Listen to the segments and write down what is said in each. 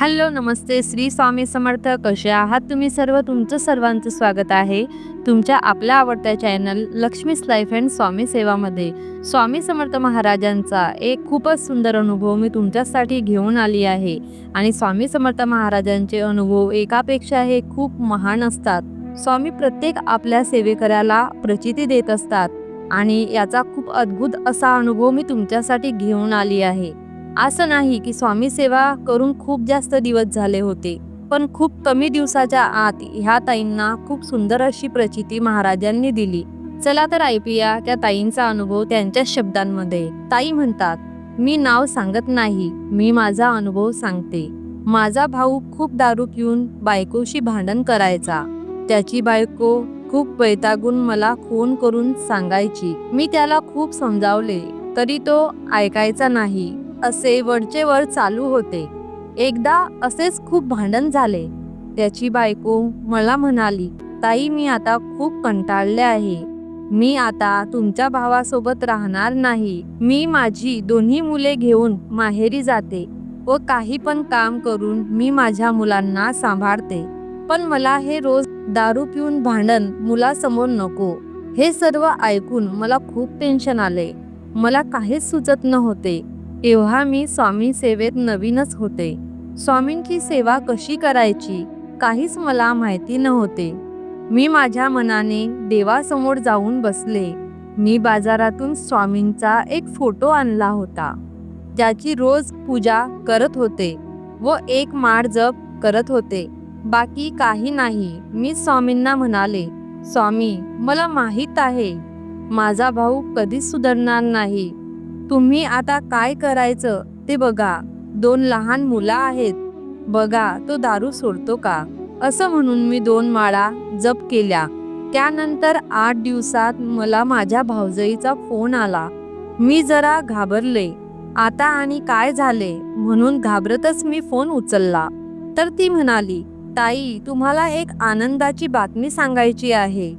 Hello नमस्ते. श्री स्वामी समर्थ. कसे आहात तुम्ही सर्व? तुमचं सर्वांचं स्वागत आहे तुमच्या आपल्या आवडत्या चॅनल लक्ष्मीस लाईफ अँड स्वामी सेवामध्ये. स्वामी समर्थ महाराजांचा एक खूपच सुंदर अनुभव मी तुमच्यासाठी घेऊन आली आहे. आणि स्वामी समर्थ महाराजांचे अनुभव एकापेक्षा हे खूप महान असतात. स्वामी प्रत्येक आपल्या सेवेकऱ्याला प्रचिती देत असतात. आणि याचा खूप अद्भुत असा अनुभव मी तुमच्यासाठी घेऊन आली आहे. असं नाही की स्वामी सेवा करून खूप जास्त दिवस झाले होते पण खूप कमी दिवसाच्या आत ह्या ताईंना खूप सुंदर अशी प्रचिती महाराजांनी दिली. चला तर ऐकूया त्या ताईंचा अनुभव त्यांच्या शब्दांमध्ये. ताई म्हणतात मी नाव सांगत नाही मी माझा अनुभव सांगते. माझा भाऊ खूप दारू पिऊन बायकोशी भांडण करायचा. त्याची बायको खूप वैतागून मला फोन करून सांगायची. मी त्याला खूप समजावले तरी तो ऐकायचा नाही. असे वरचे वर चालू होते. एकदा असेच खूप भांडण झाले. त्याची बायको मला म्हणाली ताई मी आता खूप कंटाळले आहे. मी आता तुमच्या भावासोबत राहणार नाही. मी माझी दोन्ही मुले घेऊन माहेरी जाते व काही पण काम करून मी माझ्या मुलांना सांभाळते. पण मला हे रोज दारू पिऊन भांडण मुलासमोर नको. हे सर्व ऐकून मला खूप टेन्शन आले. मला काहीच सुचत नव्हते. तेव्हा मी स्वामी सेवेत नवीनच होते. स्वामींची सेवा कशी करायची काहीच मला माहिती नव्हते. मी माझ्या मनाने देवासमोर जाऊन बसले. मी बाजारातून स्वामींचा एक फोटो आणला होता. ज्याची रोज पूजा करत होते व एक माळ जप करत होते. बाकी काही नाही मी स्वामींना म्हणाले स्वामी मला माहीत आहे माझा भाऊ कधीच सुधारणार नाही. तुम्ही आता काय करायचं ते बघा. दोन लहान मुलं आहेत. बघा तो दारू सोडतो का? असं म्हणून मी दोन माळा जप केल्या. त्यानंतर आठ दिवसात मला माझ्या भाऊजईचा फोन आला. मी जरा घाबरले. आता आणि काय झाले म्हणून घाबरतच मी फोन उचलला. तर ती म्हणाली ताई तुम्हाला एक आनंदाची बातमी सांगायची आहे.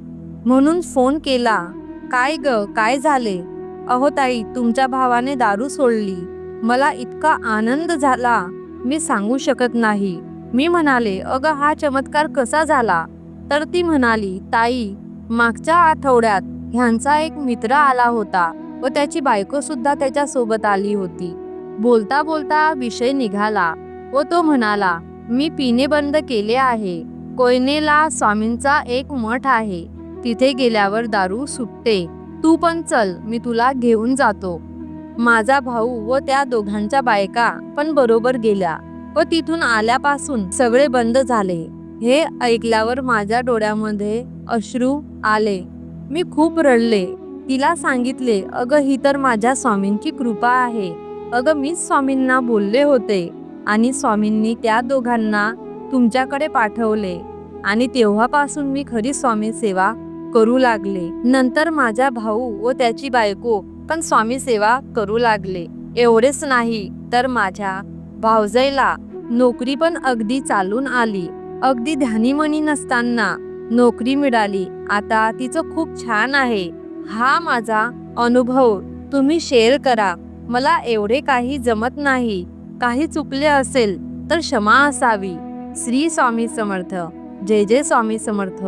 म्हणून फोन केला. काय ग? काय झाले? अहो ताई तुमच्या भावाने दारू सोडली. मला इतका आनंद झाला. मी सांगू शकत नाही. मी म्हणाले अगं हा चमत्कार कसा झाला? तर ती म्हणाली ताई मागच्या आठवड्यात ह्यांचा एक मित्र आला होता व त्याची बायको सुद्धा त्याच्या सोबत आली होती. बोलता बोलता विषय निघाला व तो म्हणाला मी पिणे बंद केले आहे. कोयनेला स्वामींचा एक मठ आहे. तिथे गेल्यावर दारू सुटते. तू पण चल मी तुला घेऊन जातो. माझा भाऊ व त्या दोघांच्या बायका पण बरोबर गेल्या व तिथून आल्यापासून सगळे बंद झाले. हे ऐकल्यावर माझ्या डोळ्यामध्ये अश्रू आले. मी खूप रडले. तिला सांगितले अगं ही तर माझ्या स्वामींची कृपा आहे. अगं मीच स्वामींना बोलले होते आणि स्वामींनी त्या दोघांना तुमच्याकडे पाठवले आणि तेव्हापासून मी खरी स्वामी सेवा करू लागले. नंतर माझा भाऊ व त्याची बायको पण स्वामी सेवा करू लागले. एवढेच नाही तर माझ्या भावजईला नोकरी पण अगदी चालून आली. अगदी ध्यानीमणी नसताना नोकरी मिळाली. आता तिचं खूप छान आहे. हा माझा अनुभव तुम्ही शेअर करा. मला एवढे काही जमत नाही. काही चुकले असेल तर क्षमा असावी. श्री स्वामी समर्थ. जय जय स्वामी समर्थ.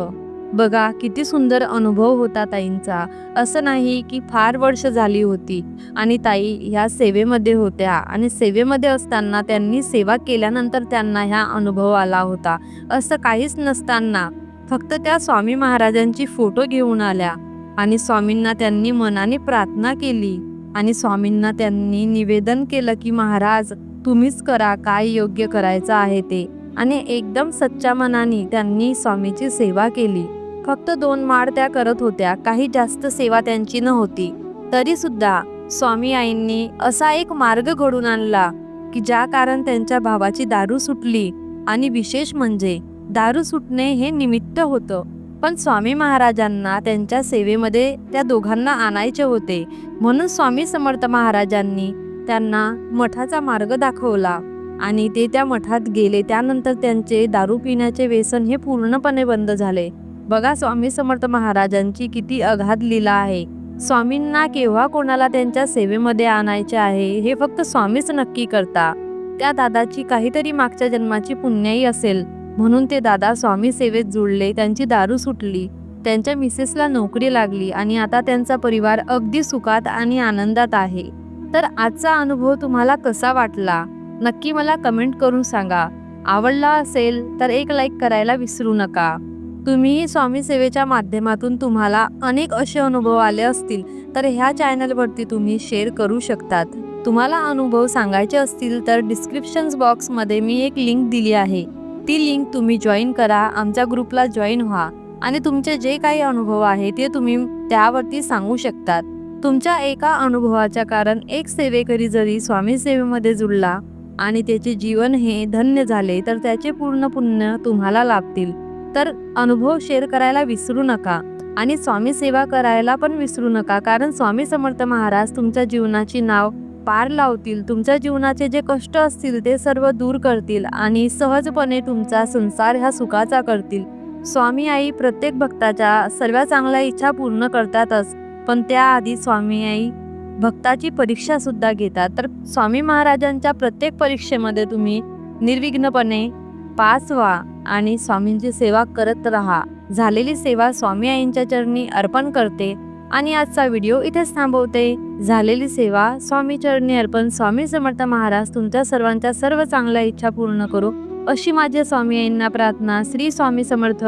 बघा किती सुंदर अनुभव होता ताईंचा. असं नाही की फार वर्ष झाली होती. आणि ताई ह्या सेवेमध्ये होत्या आणि सेवेमध्ये असताना त्यांनी सेवा केल्यानंतर त्यांना ह्या अनुभव आला होता. असं काहीच नसताना. फक्त त्या स्वामी महाराजांची फोटो घेऊन आल्या. आणि स्वामींना त्यांनी मनाने प्रार्थना केली. आणि स्वामींना त्यांनी निवेदन केलं की महाराज तुम्हीच करा काय योग्य करायचं आहे ते. आणि एकदम सच्च्या मनाने त्यांनी स्वामीची सेवा केली. फक्त दोन माळ त्या करत होत्या. काही जास्त सेवा त्यांची नव्हती. तरी सुद्धा स्वामी आईंनी असा एक मार्ग घडून आणला की ज्या कारण त्यांच्या भावाची दारू सुटली आणि विशेष म्हणजे दारू सुटणे हे निमित्त होतं. पण स्वामी महाराजांना त्यांच्या सेवेमध्ये त्या दोघांना आणायचे होते. म्हणून स्वामी समर्थ महाराजांनी त्यांना मठाचा मार्ग दाखवला आणि ते त्या मठात गेले. त्यानंतर त्यांचे दारू पिण्याचे व्यसन हे पूर्णपणे बंद झाले. बघा स्वामी समर्थ महाराजांची किती अगाध लीला आहे. स्वामींना केव्हा कोणाला त्यांच्या सेवेमध्ये आणायचे आहे हे फक्त स्वामीच नक्की करता. त्या दादाची काहीतरी मागच्या जन्माची पुण्याई असेल. म्हणून ते दादा स्वामी सेवेत जुळले त्यांची दारू सुटली त्यांच्या मिसेसला नोकरी लागली आणि आता त्यांचा परिवार अगदी सुखात आणि आनंदात आहे. तर आजचा अनुभव तुम्हाला कसा वाटला? नक्की मला कमेंट करून सांगा. आवडला असेल तर एक लाईक करायला विसरू नका. तुम्ही स्वामी सेवेच्या माध्यमातून तुम्हाला अनेक असे अनुभव आले असतील तर ह्या चॅनलवरती तुम्ही शेअर करू शकतात. तुम्हाला अनुभव सांगायचे असतील तर डिस्क्रिप्शन बॉक्समध्ये मी एक लिंक दिली आहे. ती लिंक तुम्ही जॉईन करा आमच्या ग्रुपला जॉईन व्हा आणि तुमचे जे काही अनुभव आहे ते तुम्ही त्यावरती सांगू शकतात. तुमच्या एका अनुभवाच्या कारण एक सेवेकरी जरी स्वामी सेवेमध्ये जुळला आणि त्याचे जीवन हे धन्य झाले तर त्याचे पूर्ण पुण्य तुम्हाला लाभतील. तर अनुभव शेअर करायला विसरू नका आणि स्वामी सेवा करायला पण विसरू नका. कारण स्वामी समर्थ महाराज तुमच्या जीवनाची नाव पार लावतील. तुमच्या जीवनाचे जे कष्ट असतील ते सर्व दूर करतील आणि सहजपणे तुमचा संसार ह्या सुखाचा करतील. स्वामी आई प्रत्येक भक्ताच्या सर्व चांगल्या इच्छा पूर्ण करतातच पण त्याआधी स्वामी आई भक्ताची परीक्षा सुद्धा घेतात. तर स्वामी महाराजांच्या प्रत्येक परीक्षेमध्ये तुम्ही निर्विघ्नपणे पास व्हा आणि स्वामींची सेवा करत राहा. झालेली सेवा स्वामी आईंच्या चरणी अर्पण करते आणि आजचा व्हिडिओ इथेच थांबवते. झालेली सेवा स्वामी चरणी अर्पण स्वामी समर्थ महाराज तुमच्या सर्वांच्या सर्व चांगल्या इच्छा पूर्ण करू अशी माझ्या स्वामी आईंना प्रार्थना श्री स्वामी समर्थ.